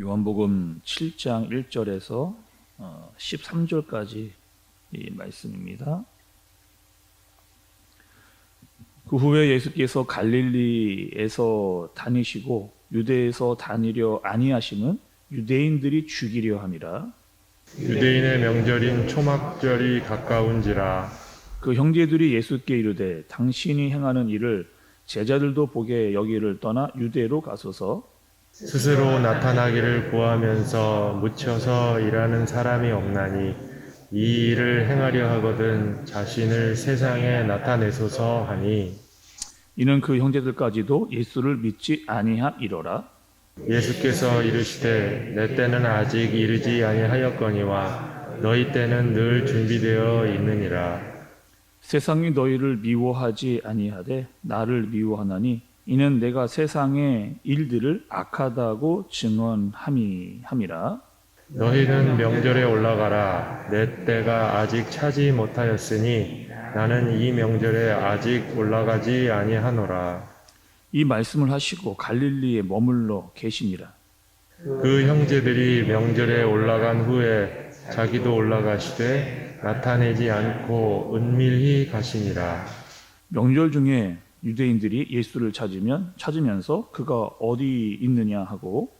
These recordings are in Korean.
요한복음 7장 1절에서 13절까지 이 말씀입니다. 그 후에 예수께서 갈릴리에서 다니시고 유대에서 다니려 아니하심은 유대인들이 죽이려 함이라. 유대인의 명절인 초막절이 가까운지라 그 형제들이 예수께 이르되 당신이 행하는 일을 제자들도 보게 여기를 떠나 유대로 가소서 스스로 나타나기를 구하면서 묻혀서 일하는 사람이 없나니 이 일을 행하려 하거든 자신을 세상에 나타내소서 하니 이는 그 형제들까지도 예수를 믿지 아니함이로라. 예수께서 이르시되 내 때는 아직 이르지 아니하였거니와 너희 때는 늘 준비되어 있느니라 세상이 너희를 미워하지 아니하되 나를 미워하나니 이는 내가 세상의 일들을 악하다고 증언함이 함이라. 너희는 명절에 올라가라 내 때가 아직 차지 못하였으니 나는 이 명절에 아직 올라가지 아니하노라 이 말씀을 하시고 갈릴리에 머물러 계시니라. 그 형제들이 명절에 올라간 후에 자기도 올라가시되 나타내지 않고 은밀히 가시니라. 명절 중에 유대인들이 예수를 찾으면 찾으면서 그가 어디 있느냐 하고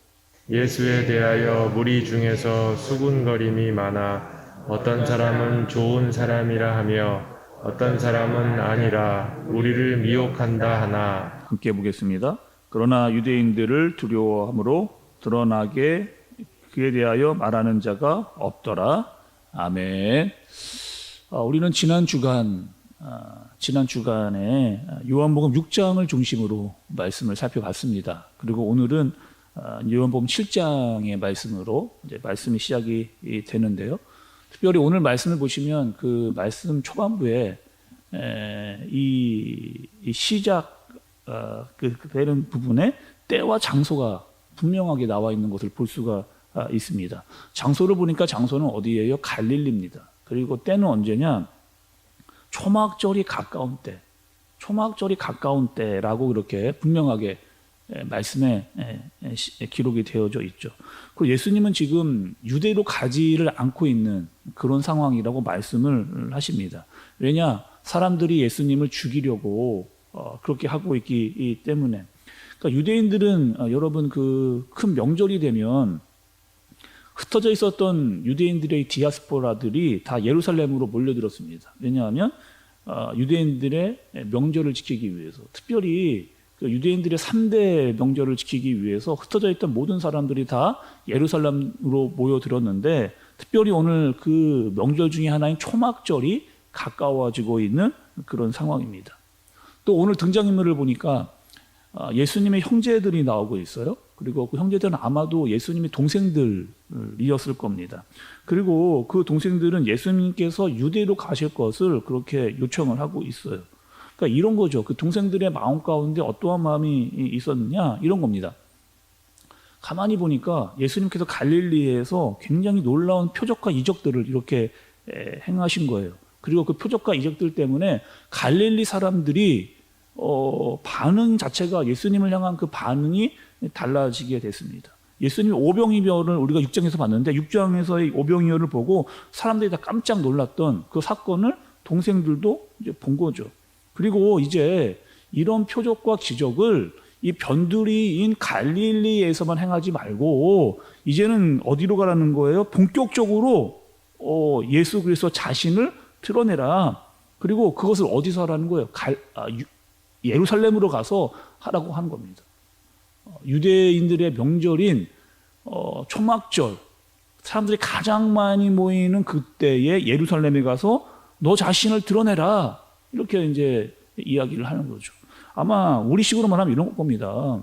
예수에 대하여 무리 중에서 수군거림이 많아 어떤 사람은 좋은 사람이라 하며 어떤 사람은 아니라 우리를 미혹한다 하나 함께 보겠습니다. 그러나 유대인들을 두려워함으로 드러나게 그에 대하여 말하는 자가 없더라. 아멘. 아, 우리는 지난 주간 아, 지난 주간에 요한복음 6장을 중심으로 말씀을 살펴봤습니다. 그리고 오늘은 아, 요한복음 7장의 말씀으로 이제 말씀이 시작이 되는데요. 특별히 오늘 말씀을 보시면 그 말씀 초반부에 에, 이, 이 시작 어, 그, 그 되는 부분에 때와 장소가 분명하게 나와 있는 것을 볼 수가 아, 있습니다. 장소를 보니까 장소는 어디예요? 갈릴리입니다. 그리고 때는 언제냐? 초막절이 가까운 때. 초막절이 가까운 때라고 그렇게 분명하게 에, 말씀에 기록이 되어져 있죠. 그 예수님은 지금 유대로 가지를 않고 있는 그런 상황이라고 말씀을 하십니다. 왜냐? 사람들이 예수님을 죽이려고 어, 그렇게 하고 있기 때문에. 그러니까 유대인들은 어, 여러분 그 큰 명절이 되면 흩어져 있었던 유대인들의 디아스포라들이 다 예루살렘으로 몰려들었습니다. 왜냐하면 어, 유대인들의 명절을 지키기 위해서, 특별히 그 유대인들의 3대 명절을 지키기 위해서 흩어져 있던 모든 사람들이 다 예루살렘으로 모여들었는데, 특별히 오늘 그 명절 중에 하나인 초막절이 가까워지고 있는 그런 상황입니다. 또 오늘 등장인물을 보니까 아, 예수님의 형제들이 나오고 있어요. 그리고 그 형제들은 아마도 예수님의 동생들이었을 겁니다. 그리고 그 동생들은 예수님께서 유대로 가실 것을 그렇게 요청을 하고 있어요. 그러니까 이런 거죠. 그 동생들의 마음 가운데 어떠한 마음이 있었느냐 이런 겁니다. 가만히 보니까 예수님께서 갈릴리에서 굉장히 놀라운 표적과 이적들을 이렇게 에, 행하신 거예요. 그리고 그 표적과 이적들 때문에 갈릴리 사람들이 어, 반응 자체가 예수님을 향한 그 반응이 달라지게 됐습니다. 예수님 오병이별을 우리가 6장에서 봤는데 6장에서의 오병이별을 보고 사람들이 다 깜짝 놀랐던 그 사건을 동생들도 이제 본 거죠. 그리고 이제 이런 표적과 기적을 이 변두리인 갈릴리에서만 행하지 말고 이제는 어디로 가라는 거예요? 본격적으로 어, 예수 그리스도 자신을 드러내라. 그리고 그것을 어디서 하라는 거예요? 갈, 아, 유- 예루살렘으로 가서 하라고 하는 겁니다. 어, 유대인들의 명절인 어, 초막절, 사람들이 가장 많이 모이는 그때에 예루살렘에 가서 너 자신을 드러내라. 이렇게 이제 이야기를 하는 거죠. 아마 우리식으로 말하면 이런 겁니다.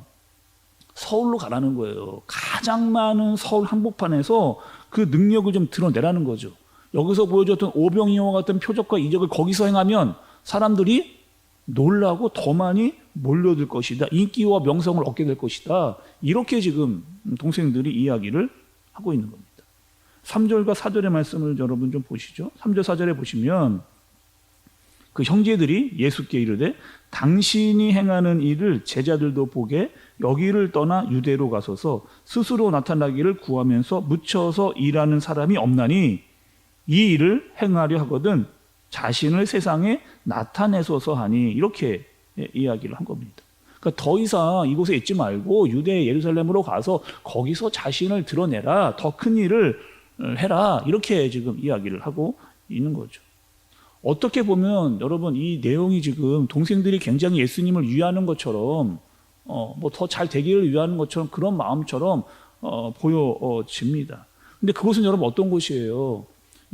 서울로 가라는 거예요. 가장 많은 서울 한복판에서 그 능력을 좀 드러내라는 거죠. 여기서 보여줬던 오병이어와 같은 표적과 이적을 거기서 행하면 사람들이 놀라고 더 많이 몰려들 것이다. 인기와 명성을 얻게 될 것이다. 이렇게 지금 동생들이 이야기를 하고 있는 겁니다. 3절과 4절의 말씀을 여러분 좀 보시죠. 3절, 4절에 보시면 그 형제들이 예수께 이르되 당신이 행하는 일을 제자들도 보게 여기를 떠나 유대로 가소서 스스로 나타나기를 구하면서 묻혀서 일하는 사람이 없나니 이 일을 행하려 하거든 자신을 세상에 나타내소서 하니 이렇게 예, 이야기를 한 겁니다. 그러니까 더 이상 이곳에 있지 말고 유대 예루살렘으로 가서 거기서 자신을 드러내라 더 큰 일을 어, 해라 이렇게 지금 이야기를 하고 있는 거죠. 어떻게 보면 여러분 이 내용이 지금 동생들이 굉장히 예수님을 위하는 것처럼 어, 뭐 더 잘 되기를 위하는 것처럼 그런 마음처럼 어, 보여집니다. 근데 그것은 여러분 어떤 곳이에요?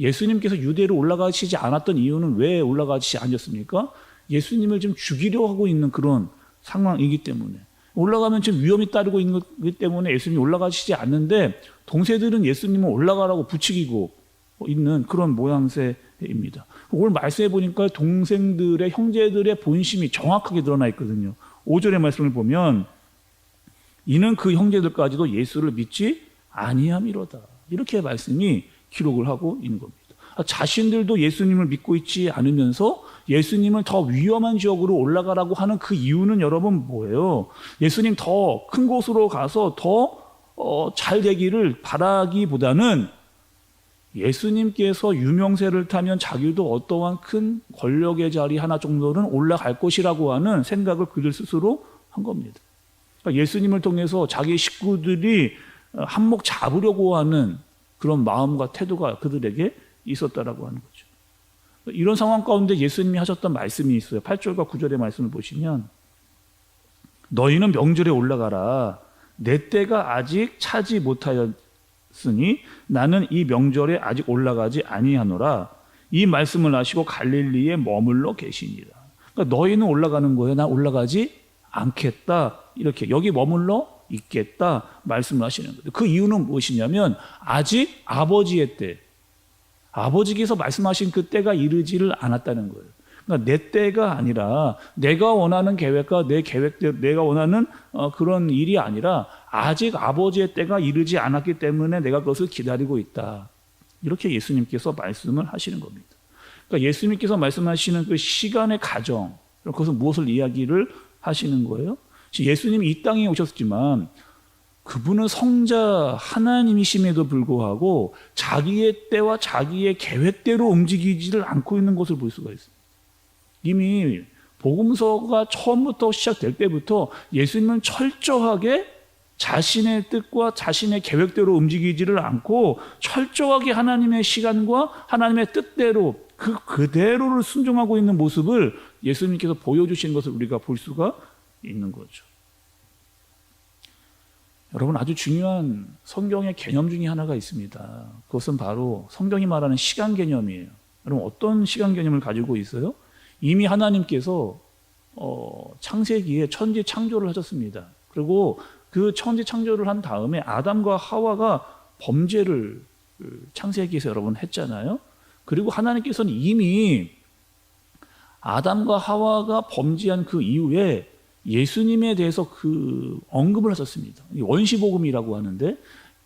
예수님께서 유대로 올라가시지 않았던 이유는 왜 올라가지 않았습니까? 예수님을 좀 죽이려 하고 있는 그런 상황이기 때문에 올라가면 지금 위험이 따르고 있는 거기 때문에 예수님이 올라가시지 않는데 동세들은 예수님을 올라가라고 부추기고 있는 그런 모양새입니다. 오늘 말씀해 보니까 동생들의 형제들의 본심이 정확하게 드러나 있거든요. 5절의 말씀을 보면 이는 그 형제들까지도 예수를 믿지 아니함이로다. 이렇게 말씀이 기록을 하고 있는 겁니다. 자신들도 예수님을 믿고 있지 않으면서 예수님을 더 위험한 지역으로 올라가라고 하는 그 이유는 여러분 뭐예요? 예수님 더 큰 곳으로 가서 더 어, 잘 되기를 바라기보다는 예수님께서 유명세를 타면 자기도 어떠한 큰 권력의 자리 하나 정도는 올라갈 것이라고 하는 생각을 그들 스스로 한 겁니다. 그러니까 예수님을 통해서 자기 식구들이 한몫 잡으려고 하는 그런 마음과 태도가 그들에게 있었다라고 하는 거죠. 이런 상황 가운데 예수님이 하셨던 말씀이 있어요. 8절과 9절의 말씀을 보시면 너희는 명절에 올라가라. 내 때가 아직 차지 못하였으니 나는 이 명절에 아직 올라가지 아니하노라. 이 말씀을 하시고 갈릴리에 머물러 계시니라. 그러니까 너희는 올라가는 거예요. 나 올라가지 않겠다. 이렇게 여기 머물러 있겠다 말씀을 하시는 거예요. 그 이유는 무엇이냐면 아직 아버지의 때 아버지께서 말씀하신 그 때가 이르지를 않았다는 거예요. 그러니까 내 때가 아니라 내가 원하는 계획과 내 계획대로 내가 원하는 어, 그런 일이 아니라 아직 아버지의 때가 이르지 않았기 때문에 내가 그것을 기다리고 있다. 이렇게 예수님께서 말씀을 하시는 겁니다. 그러니까 예수님께서 말씀하시는 그 시간의 가정, 그것은 무엇을 이야기를 하시는 거예요? 예수님이 이 땅에 오셨지만 그분은 성자 하나님이심에도 불구하고 자기의 때와 자기의 계획대로 움직이지를 않고 있는 것을 볼 수가 있습니다. 이미 복음서가 처음부터 시작될 때부터 예수님은 철저하게 자신의 뜻과 자신의 계획대로 움직이지를 않고 철저하게 하나님의 시간과 하나님의 뜻대로 그 그대로를 순종하고 있는 모습을 예수님께서 보여주신 것을 우리가 볼 수가 있는 거죠. 여러분 아주 중요한 성경의 개념 중에 하나가 있습니다. 그것은 바로 성경이 말하는 시간 개념이에요. 여러분 어떤 시간 개념을 가지고 있어요? 이미 하나님께서 어, 창세기에 천지 창조를 하셨습니다. 그리고 그 천지 창조를 한 다음에 아담과 하와가 범죄를 그 창세기에서 여러분 했잖아요. 그리고 하나님께서는 이미 아담과 하와가 범죄한 그 이후에 예수님에 대해서 그 언급을 하셨습니다. 원시복음이라고 하는데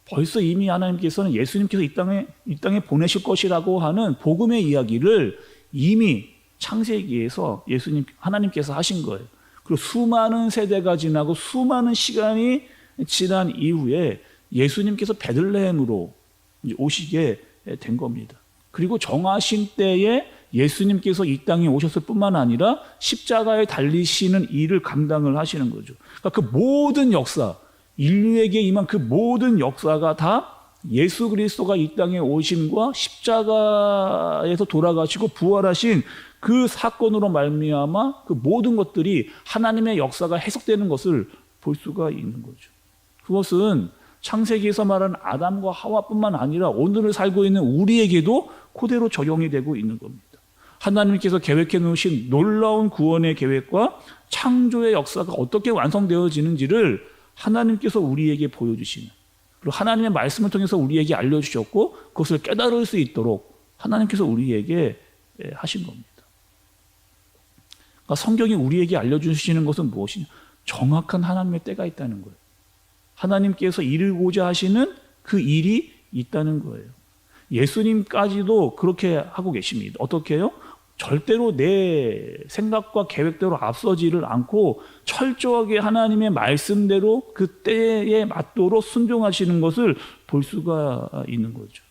벌써 이미 하나님께서는 예수님께서 이 땅에 이 땅에 보내실 것이라고 하는 복음의 이야기를 이미 창세기에서 예수님 하나님께서 하신 거예요. 그리고 수많은 세대가 지나고 수많은 시간이 지난 이후에 예수님께서 베들레헴으로 오시게 된 겁니다. 그리고 정하신 때에 예수님께서 이 땅에 오셨을 뿐만 아니라 십자가에 달리시는 일을 감당을 하시는 거죠. 그러니까 그 모든 역사, 인류에게 임한 그 모든 역사가 다 예수 그리스도가 이 땅에 오심과 십자가에서 돌아가시고 부활하신 그 사건으로 말미암아 그 모든 것들이 하나님의 역사가 해석되는 것을 볼 수가 있는 거죠. 그것은 창세기에서 말하는 아담과 하와뿐만 아니라 오늘을 살고 있는 우리에게도 그대로 적용이 되고 있는 겁니다. 하나님께서 계획해 놓으신 놀라운 구원의 계획과 창조의 역사가 어떻게 완성되어지는지를 하나님께서 우리에게 보여주시는 그리고 하나님의 말씀을 통해서 우리에게 알려주셨고 그것을 깨달을 수 있도록 하나님께서 우리에게 하신 겁니다. 그러니까 성경이 우리에게 알려주시는 것은 무엇이냐? 정확한 하나님의 때가 있다는 거예요. 하나님께서 이루고자 하시는 그 일이 있다는 거예요. 예수님까지도 그렇게 하고 계십니다. 어떻게 해요? 절대로 내 생각과 계획대로 앞서지를 않고 철저하게 하나님의 말씀대로 그 때에 맞도록 순종하시는 것을 볼 수가 있는 거죠.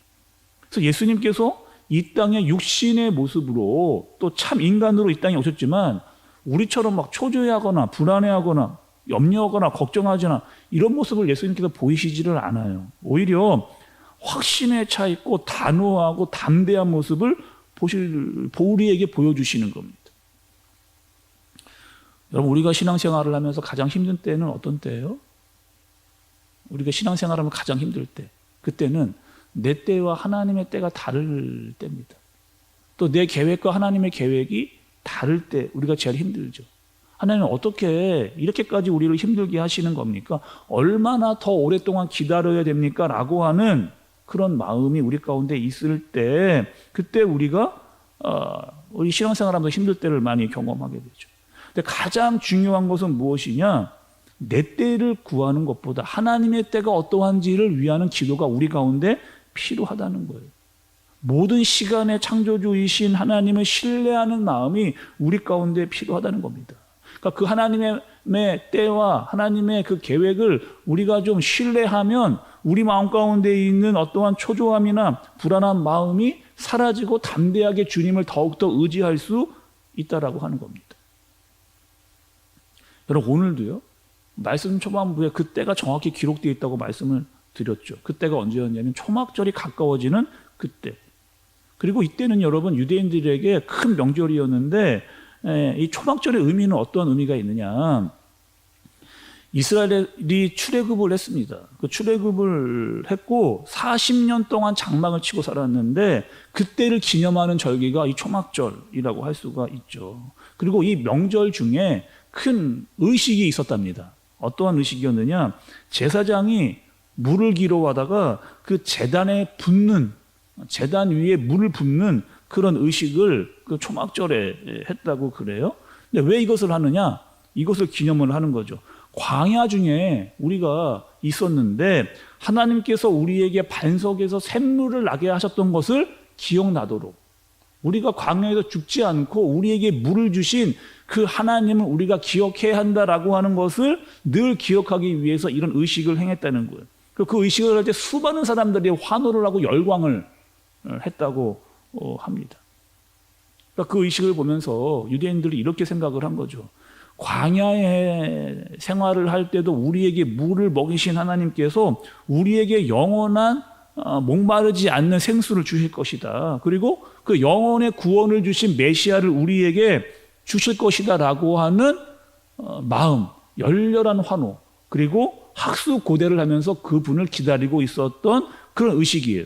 그래서 예수님께서 이 땅의 육신의 모습으로 또 참 인간으로 이 땅에 오셨지만 우리처럼 막 초조해하거나 불안해하거나 염려하거나 걱정하거나 이런 모습을 예수님께서 보이시지를 않아요. 오히려 확신에 차 있고 단호하고 담대한 모습을 보실 우리에게 보여주시는 겁니다. 여러분 우리가 신앙생활을 하면서 가장 힘든 때는 어떤 때예요? 우리가 신앙생활 하면 가장 힘들 때. 그때는 내 때와 하나님의 때가 다를 때입니다. 또 내 계획과 하나님의 계획이 다를 때 우리가 제일 힘들죠. 하나님은 어떻게 이렇게까지 우리를 힘들게 하시는 겁니까? 얼마나 더 오랫동안 기다려야 됩니까? 라고 하는 그런 마음이 우리 가운데 있을 때 그때 우리가 어, 우리 신앙생활하면서 힘들 때를 많이 경험하게 되죠. 근데 가장 중요한 것은 무엇이냐? 내 때를 구하는 것보다 하나님의 때가 어떠한지를 위하는 기도가 우리 가운데 필요하다는 거예요. 모든 시간의 창조주이신 하나님을 신뢰하는 마음이 우리 가운데 필요하다는 겁니다. 그러니까 그 하나님의 때와 하나님의 그 계획을 우리가 좀 신뢰하면 우리 마음 가운데 있는 어떠한 초조함이나 불안한 마음이 사라지고 담대하게 주님을 더욱더 의지할 수 있다라고 하는 겁니다. 여러분 오늘도요. 말씀 초반부에 그때가 정확히 기록되어 있다고 말씀을 드렸죠. 그때가 언제였냐면 초막절이 가까워지는 그때. 그리고 이때는 여러분 유대인들에게 큰 명절이었는데 에, 이 초막절의 의미는 어떠한 의미가 있느냐? 이스라엘이 출애굽을 했습니다. 그 출애굽을 했고 40년 동안 장막을 치고 살았는데 그때를 기념하는 절기가 이 초막절이라고 할 수가 있죠. 그리고 이 명절 중에 큰 의식이 있었답니다. 어떠한 의식이었느냐? 제사장이 물을 기로하다가 그 재단에 붓는 재단 위에 물을 붓는 그런 의식을 그 초막절에 했다고 그래요. 근데 왜 이것을 하느냐? 이것을 기념을 하는 거죠. 광야 중에 우리가 있었는데 하나님께서 우리에게 반석에서 샘물을 나게 하셨던 것을 기억나도록 우리가 광야에서 죽지 않고 우리에게 물을 주신 그 하나님을 우리가 기억해야 한다라고 하는 것을 늘 기억하기 위해서 이런 의식을 행했다는 거예요. 그 의식을 할 때 수많은 사람들이 환호를 하고 열광을 했다고 합니다. 그러니까 그 의식을 보면서 유대인들이 이렇게 생각을 한 거죠. 광야의 생활을 할 때도 우리에게 물을 먹이신 하나님께서 우리에게 영원한 어, 목마르지 않는 생수를 주실 것이다. 그리고 그 영원의 구원을 주신 메시아를 우리에게 주실 것이다라고 하는 어, 마음, 열렬한 환호, 그리고 학수 고대를 하면서 그 분을 기다리고 있었던 그런 의식이에요.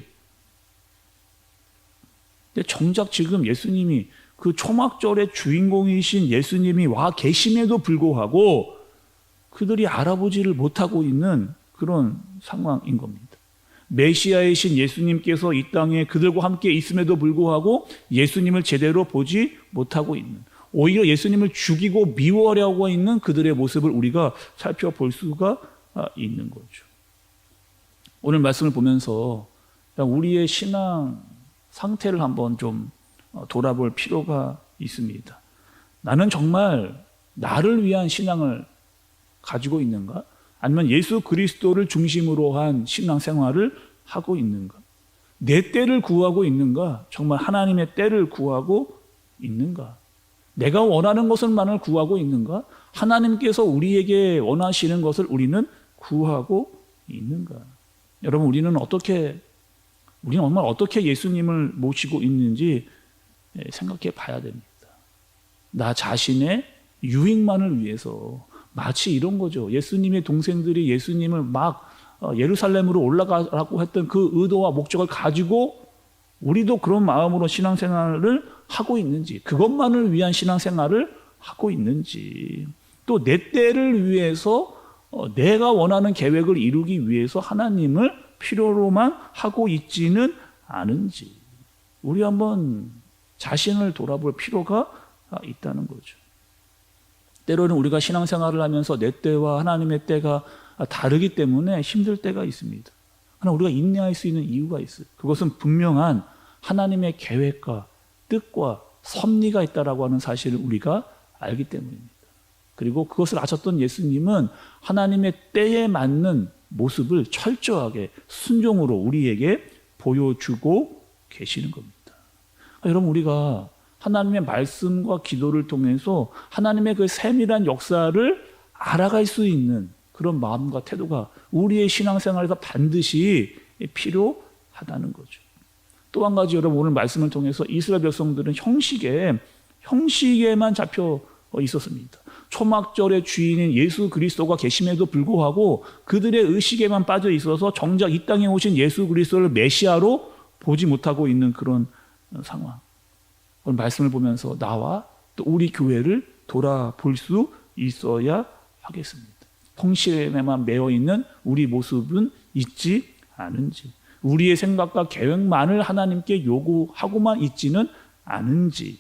정작 지금 예수님이 그 초막절의 주인공이신 예수님이 와 계심에도 불구하고 그들이 알아보지를 못하고 있는 그런 상황인 겁니다. 메시아이신 예수님께서 이 땅에 그들과 함께 있음에도 불구하고 예수님을 제대로 보지 못하고 있는 오히려 예수님을 죽이고 미워하려고 있는 그들의 모습을 우리가 살펴볼 수가 있는 거죠. 오늘 말씀을 보면서 우리의 신앙 상태를 한번 좀 돌아볼 필요가 있습니다. 나는 정말 나를 위한 신앙을 가지고 있는가? 아니면 예수 그리스도를 중심으로 한 신앙 생활을 하고 있는가? 내 때를 구하고 있는가? 정말 하나님의 때를 구하고 있는가? 내가 원하는 것을만을 구하고 있는가? 하나님께서 우리에게 원하시는 것을 우리는 구하고 있는가? 여러분, 우리는 어떻게, 우리는 정말 어떻게 예수님을 모시고 있는지 생각해 봐야 됩니다. 나 자신의 유익만을 위해서 마치 이런 거죠. 예수님의 동생들이 예수님을 막 어, 예루살렘으로 올라가라고 했던 그 의도와 목적을 가지고 우리도 그런 마음으로 신앙생활을 하고 있는지, 그것만을 위한 신앙생활을 하고 있는지, 또 내 때를 위해서 어, 내가 원하는 계획을 이루기 위해서 하나님을 필요로만 하고 있지는 않은지, 우리 한번 자신을 돌아볼 필요가 있다는 거죠. 때로는 우리가 신앙생활을 하면서 내 때와 하나님의 때가 다르기 때문에 힘들 때가 있습니다. 그러나 우리가 인내할 수 있는 이유가 있어요. 그것은 분명한 하나님의 계획과 뜻과 섭리가 있다라고 하는 사실을 우리가 알기 때문입니다. 그리고 그것을 아셨던 예수님은 하나님의 때에 맞는 모습을 철저하게 순종으로 우리에게 보여주고 계시는 겁니다. 아, 여러분 우리가 하나님의 말씀과 기도를 통해서 하나님의 그 세밀한 역사를 알아갈 수 있는 그런 마음과 태도가 우리의 신앙생활에서 반드시 필요하다는 거죠. 또 한 가지 여러분 오늘 말씀을 통해서 이스라엘 백성들은 형식에 형식에만 잡혀 있었습니다. 초막절의 주인인 예수 그리스도가 계심에도 불구하고 그들의 의식에만 빠져 있어서 정작 이 땅에 오신 예수 그리스도를 메시아로 보지 못하고 있는 그런 상황. 오늘 말씀을 보면서 나와 또 우리 교회를 돌아볼 수 있어야 하겠습니다. 통실에만 매여 있는 우리 모습은 있지 않은지, 우리의 생각과 계획만을 하나님께 요구하고만 있지는 않은지,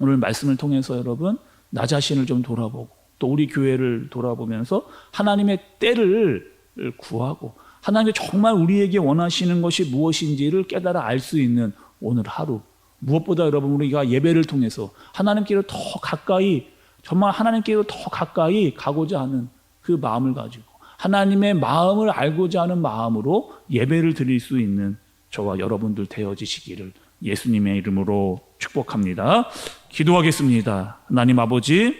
오늘 말씀을 통해서 여러분 나 자신을 좀 돌아보고 또 우리 교회를 돌아보면서 하나님의 때를 구하고 하나님이 정말 우리에게 원하시는 것이 무엇인지를 깨달아 알 수 있는 오늘 하루 무엇보다 여러분 우리가 예배를 통해서 하나님께로 더 가까이 정말 하나님께로 더 가까이 가고자 하는 그 마음을 가지고 하나님의 마음을 알고자 하는 마음으로 예배를 드릴 수 있는 저와 여러분들 되어지시기를 예수님의 이름으로 축복합니다. 기도하겠습니다. 하나님 아버지,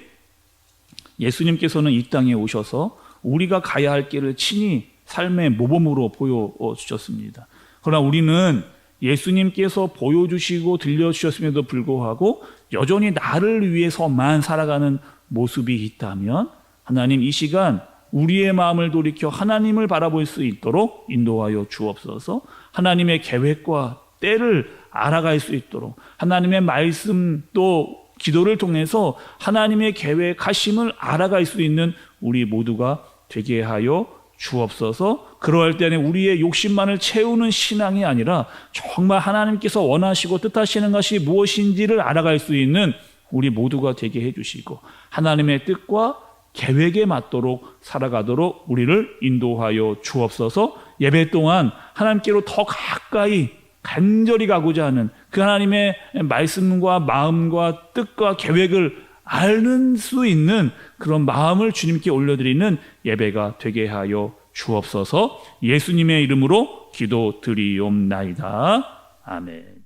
예수님께서는 이 땅에 오셔서 우리가 가야 할 길을 친히 삶의 모범으로 보여주셨습니다. 그러나 우리는 예수님께서 보여주시고 들려주셨음에도 불구하고 여전히 나를 위해서만 살아가는 모습이 있다면 하나님 이 시간 우리의 마음을 돌이켜 하나님을 바라볼 수 있도록 인도하여 주옵소서. 하나님의 계획과 때를 알아갈 수 있도록 하나님의 말씀 또 기도를 통해서 하나님의 계획하심을 알아갈 수 있는 우리 모두가 되게 하여 주옵소서. 그러할 때는 우리의 욕심만을 채우는 신앙이 아니라 정말 하나님께서 원하시고 뜻하시는 것이 무엇인지를 알아갈 수 있는 우리 모두가 되게 해주시고 하나님의 뜻과 계획에 맞도록 살아가도록 우리를 인도하여 주옵소서. 예배 동안 하나님께로 더 가까이 간절히 가고자 하는 그 하나님의 말씀과 마음과 뜻과 계획을 아는 수 있는 그런 마음을 주님께 올려드리는 예배가 되게 하여 주옵소서 예수님의 이름으로 기도 드리옵나이다. 아멘.